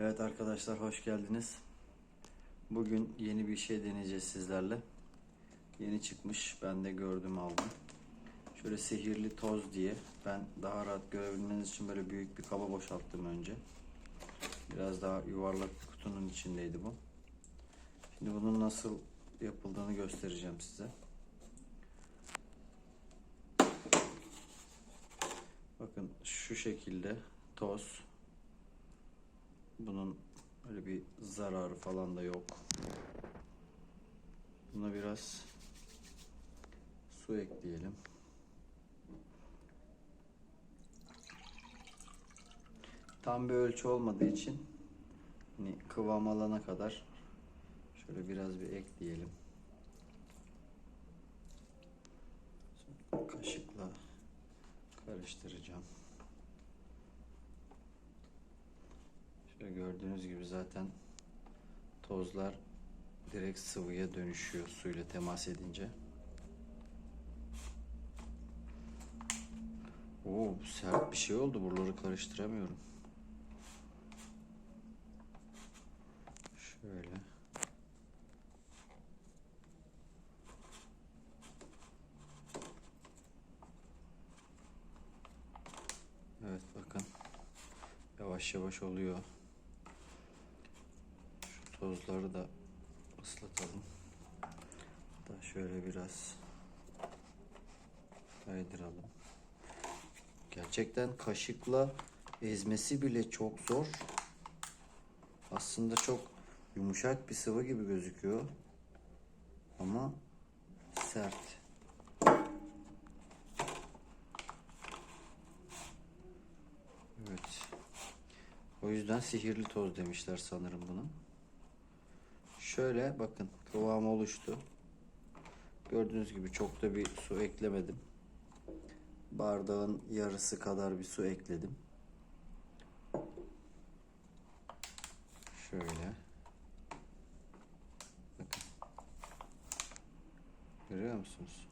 Evet arkadaşlar hoş geldiniz. Bugün yeni bir şey deneyeceğiz sizlerle. Yeni çıkmış. Ben de gördüm aldım. Şöyle sihirli toz diye. Ben daha rahat görebilmeniz için böyle büyük bir kaba boşalttım önce. Biraz daha yuvarlak kutunun içindeydi bu. Şimdi bunun nasıl yapıldığını göstereceğim size. Bakın şu şekilde toz. Bunun öyle bir zararı falan da yok. Buna biraz su ekleyelim. Tam bir ölçü olmadığı için hani kıvam alana kadar şöyle biraz bir ekleyelim. Kaşıkla karıştıracağım. Şöyle gördüğünüz gibi zaten tozlar direkt sıvıya dönüşüyor suyla temas edince. Oo, sert bir şey oldu. Buraları karıştıramıyorum. Şöyle. Evet bakın. Yavaş yavaş oluyor. Tozları da ıslatalım. Da şöyle biraz kaydıralım. Gerçekten kaşıkla ezmesi bile çok zor. Aslında çok yumuşak bir sıvı gibi gözüküyor. Ama sert. Evet. O yüzden sihirli toz demişler sanırım bunu. Şöyle bakın kıvamı oluştu. Gördüğünüz gibi çok da bir su eklemedim. Bardağın yarısı kadar bir su ekledim. Şöyle. Bakın. Görüyor musunuz?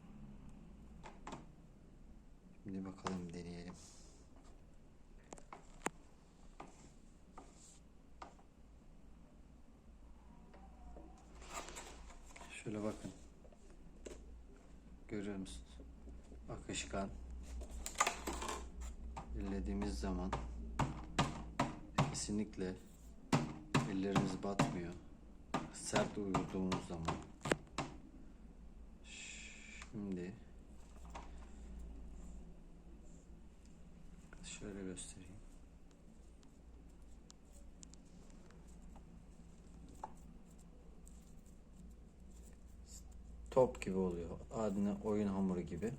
Şimdi bakalım deneyelim. Şöyle bakın. Görüyor musunuz? Akışkan. Ellediğimiz zaman kesinlikle ellerimiz batmıyor. Sert uyguladığımız zaman. Şimdi şöyle göstereyim. Top gibi oluyor. Adına oyun hamuru gibi.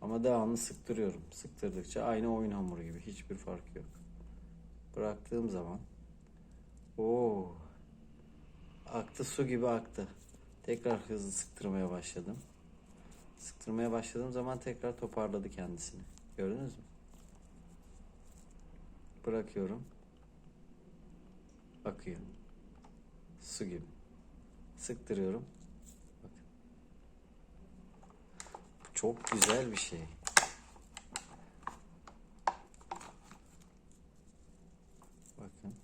Ama devamlı sıktırıyorum. Sıktırdıkça aynı oyun hamuru gibi. Hiçbir fark yok. Bıraktığım zaman o aktı su gibi aktı. Tekrar hızlı sıktırmaya başladım. Sıktırmaya başladığım zaman tekrar toparladı kendisini. Gördünüz mü? Bırakıyorum. Akıyor. Su gibi sıktırıyorum. Bakın. Çok güzel bir şey. Bakın.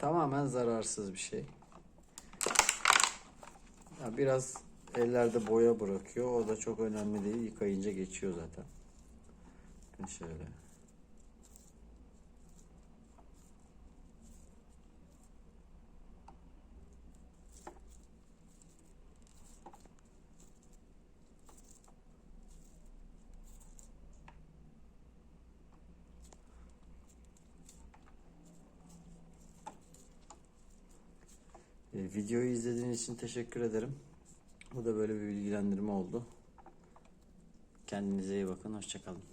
Tamamen zararsız bir şey. Ya biraz ellerde boya bırakıyor. O da çok önemli değil. Yıkayınca geçiyor zaten. Şöyle. Videoyu izlediğiniz için teşekkür ederim. Bu da böyle bir bilgilendirme oldu. Kendinize iyi bakın. Hoşçakalın.